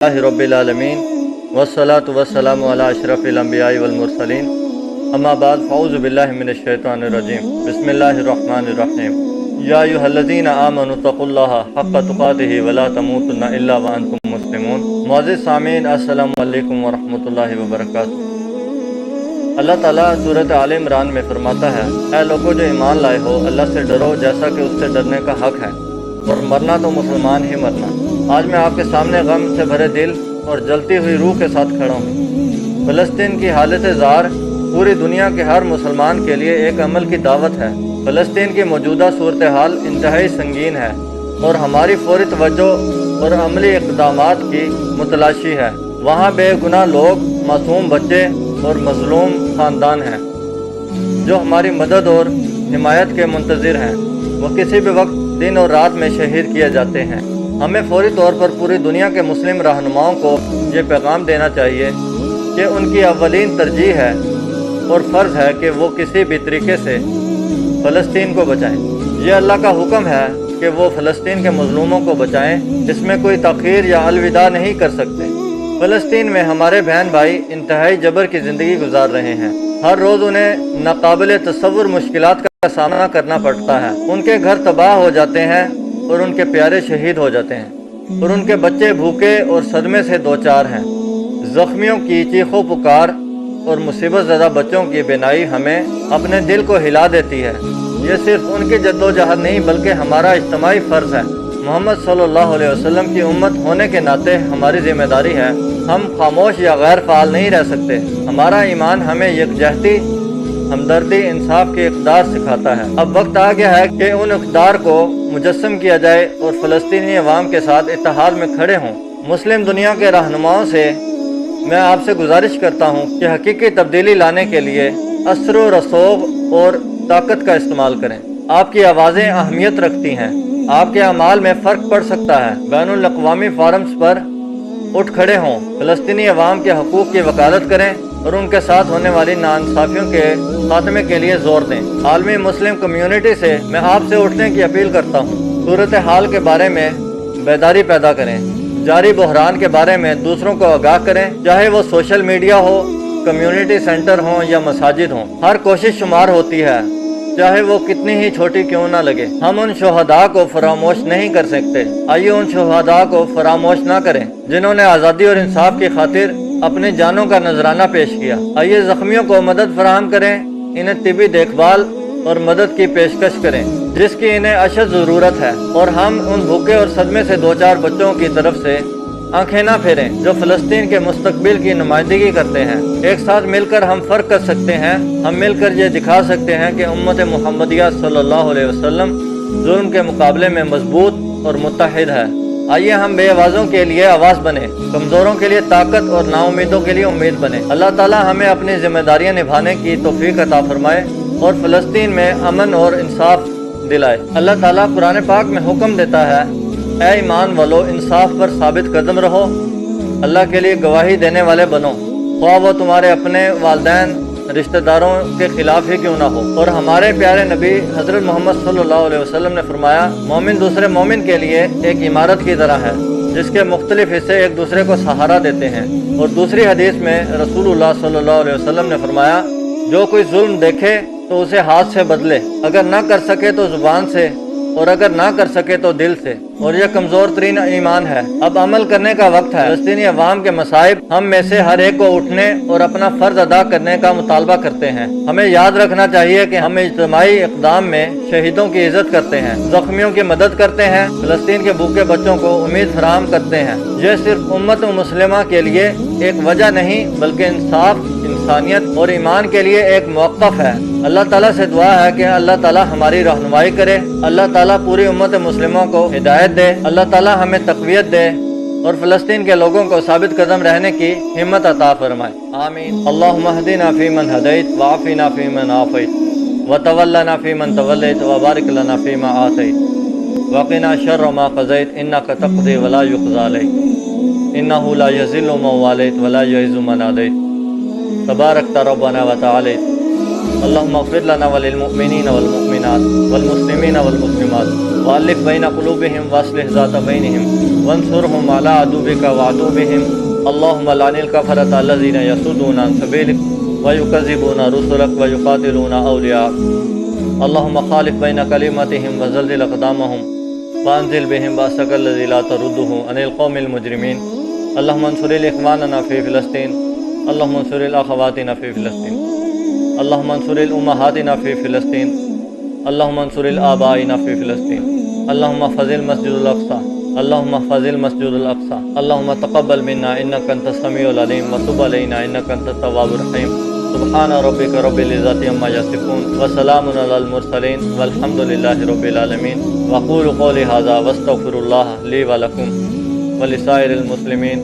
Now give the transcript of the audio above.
اللہ رب العالمین، والصلاة والسلام علی اشرف الانبیاء والمرسلین. اما بعد فعوذ باللہ من الشیطان الرجیم. بسم اللہ الرحمن الرحیم. یا ایوہ الذین آمنوا اتقوا اللہ حق تقاتہ ولا تموتن الا وانتم مسلمون. معزز سامعین، السلام علیکم ورحمۃ اللہ وبرکاتہ. اللہ تعالیٰ صورت عال عمران میں فرماتا ہے، اے لوگوں جو ایمان لائے ہو، اللہ سے ڈرو جیسا کہ اس سے ڈرنے کا حق ہے، اور مرنا تو مسلمان ہی مرنا۔ آج میں آپ کے سامنے غم سے بھرے دل اور جلتی ہوئی روح کے ساتھ کھڑا ہوں۔ فلسطین کی حالت زار پوری دنیا کے ہر مسلمان کے لیے ایک عمل کی دعوت ہے۔ فلسطین کی موجودہ صورتحال انتہائی سنگین ہے اور ہماری فوری توجہ اور عملی اقدامات کی متلاشی ہے۔ وہاں بے گناہ لوگ، معصوم بچے اور مظلوم خاندان ہیں جو ہماری مدد اور حمایت کے منتظر ہیں۔ وہ کسی بھی وقت دن اور رات میں شہید کیے جاتے ہیں۔ ہمیں فوری طور پر پوری دنیا کے مسلم رہنماؤں کو یہ پیغام دینا چاہیے کہ ان کی اولین ترجیح ہے اور فرض ہے کہ وہ کسی بھی طریقے سے فلسطین کو بچائیں۔ یہ اللہ کا حکم ہے کہ وہ فلسطین کے مظلوموں کو بچائیں۔ اس میں کوئی تاخیر یا الوداع نہیں کر سکتے۔ فلسطین میں ہمارے بہن بھائی انتہائی جبر کی زندگی گزار رہے ہیں۔ ہر روز انہیں ناقابل تصور مشکلات کا سامنا کرنا پڑتا ہے۔ ان کے گھر تباہ ہو جاتے ہیں۔ اور ان کے پیارے شہید ہو جاتے ہیں۔ اور ان کے بچے بھوکے اور صدمے سے دوچار ہیں۔ زخمیوں کی چیخو پکار اور مصیبت زدہ بچوں کی بینائی ہمیں اپنے دل کو ہلا دیتی ہے۔ یہ صرف ان کی جد و جہد نہیں، بلکہ ہمارا اجتماعی فرض ہے۔ محمد صلی اللہ علیہ وسلم کی امت ہونے کے ناطے ہماری ذمہ داری ہے۔ ہم خاموش یا غیر فعال نہیں رہ سکتے۔ ہمارا ایمان ہمیں یکجہتی ہمدردی انصاف کے اقدار سکھاتا ہے۔ اب وقت آ گیا ہے کہ ان اقدار کو مجسم کیا جائے اور فلسطینی عوام کے ساتھ اتحاد میں کھڑے ہوں۔ مسلم دنیا کے رہنماؤں سے میں آپ سے گزارش کرتا ہوں کہ حقیقی تبدیلی لانے کے لیے اثر و رسوب اور طاقت کا استعمال کریں۔ آپ کی آوازیں اہمیت رکھتی ہیں۔ آپ کے اعمال میں فرق پڑ سکتا ہے۔ بین الاقوامی فارمز پر اٹھ کھڑے ہوں۔ فلسطینی عوام کے حقوق کی وکالت کریں اور ان کے ساتھ ہونے والی ناانصافیوں کے خاتمے کے لیے زور دیں۔ عالمی مسلم کمیونٹی سے میں آپ سے اٹھنے کی اپیل کرتا ہوں۔ صورت حال کے بارے میں بیداری پیدا کریں۔ جاری بحران کے بارے میں دوسروں کو آگاہ کریں۔ چاہے وہ سوشل میڈیا ہو، کمیونٹی سینٹر ہوں یا مساجد ہوں، ہر کوشش شمار ہوتی ہے۔ چاہے وہ کتنی ہی چھوٹی کیوں نہ لگے۔ ہم ان شہداء کو فراموش نہیں کر سکتے۔ آئیے ان شہداء کو فراموش نہ کریں، جنہوں نے آزادی اور انصاف کی خاطر اپنے جانوں کا نذرانہ پیش کیا۔ آئیے زخمیوں کو مدد فراہم کریں۔ انہیں طبی دیکھ بھال اور مدد کی پیشکش کریں، جس کی انہیں اشد ضرورت ہے۔ اور ہم ان بھوکے اور صدمے سے دو چار بچوں کی طرف سے آنکھیں نہ پھیریں، جو فلسطین کے مستقبل کی نمائندگی کرتے ہیں۔ ایک ساتھ مل کر ہم فرق کر سکتے ہیں۔ ہم مل کر یہ دکھا سکتے ہیں کہ امت محمدیہ صلی اللہ علیہ وسلم ظلم کے مقابلے میں مضبوط اور متحد ہے۔ آئیے ہم بے آوازوں کے لیے آواز بنے، کمزوروں کے لیے طاقت اور نا امیدوں کے لیے امید بنے۔ اللہ تعالی ہمیں اپنی ذمہ داریاں نبھانے کی توفیق عطا فرمائے اور فلسطین میں امن اور انصاف دلائے۔ اللہ تعالیٰ قرآن پاک میں حکم دیتا ہے، اے ایمان والو، انصاف پر ثابت قدم رہو۔ اللہ کے لیے گواہی دینے والے بنو۔ خواہ وہ تمہارے اپنے والدین رشتہ داروں کے خلاف ہی کیوں نہ ہو؟ اور ہمارے پیارے نبی حضرت محمد صلی اللہ علیہ وسلم نے فرمایا، مومن دوسرے مومن کے لیے ایک عمارت کی طرح ہے، جس کے مختلف حصے ایک دوسرے کو سہارا دیتے ہیں۔ اور دوسری حدیث میں رسول اللہ صلی اللہ علیہ وسلم نے فرمایا، جو کوئی ظلم دیکھے تو اسے ہاتھ سے بدلے، اگر نہ کر سکے تو زبان سے، اور اگر نہ کر سکے تو دل سے۔ اور یہ کمزور ترین ایمان ہے۔ اب عمل کرنے کا وقت ہے۔ فلسطینی عوام کے مصائب ہم میں سے ہر ایک کو اٹھنے اور اپنا فرض ادا کرنے کا مطالبہ کرتے ہیں۔ ہمیں یاد رکھنا چاہیے کہ ہم اجتماعی اقدام میں شہیدوں کی عزت کرتے ہیں، زخمیوں کی مدد کرتے ہیں، فلسطین کے بھوکے بچوں کو امید فراہم کرتے ہیں۔ یہ صرف امت مسلمہ کے لیے ایک وجہ نہیں، بلکہ انصاف، انسانیت اور ایمان کے لیے ایک موقف ہے۔ اللہ تعالیٰ سے دعا ہے کہ اللہ تعالیٰ ہماری رہنمائی کرے۔ اللہ تعالیٰ پوری امت مسلموں کو ہدایت ہدایت دے۔ اللہ تعالیٰ ہمیں تقویت دے اور فلسطین کے لوگوں کو ثابت قدم رہنے کی ہمت عطا فرمائے۔ آمین۔ اللہم اہدنا فی من ہدیت وعافینا فی من آفیت وتولنا فی من تولیت وبارک لنا فی ما آتیت۔ وقنا شر ما قضیت، انکا تقضی ولا یقضى علیک۔ انہو لا یزل من والیت ولا یعز من علیت تبارک ربنا وتعالیت اللهم اغفر لنا وللمؤمنين والمؤمنات والمسلمين والمسلمات والف بين قلوبهم واصلح ذات بينهم وانصرهم على عدوك وعدوهم اللهم لعن الكفرة الذين يصدون عن سبيلك ويكذبون رسلك ويقاتلون أولياءك اللهم خالف بين كلمتهم وزلزل أقدامهم وأنزل بهم بأسك الذي لا ترده عن القوم المجرمين اللهم انصر الإخواننا في فلسطين اللهم انصر الأخواتنا في فلسطين اللهم انصر الأمهاتنا في فلسطين اللهم انصر الآبائنا في فلسطين اللهم احفظ المسجد الأقصى اللهم احفظ المسجد الأقصى اللهم تقبل منا إنك أنت السميع العليم وتب علينا إنك أنت التواب الرحيم سبحان ربك رب العزة عما يصفون وسلام على المرسلين والحمد لله رب العالمين وقولوا قولي هذا واستغفر الله لي ولكم ولسائر المسلمين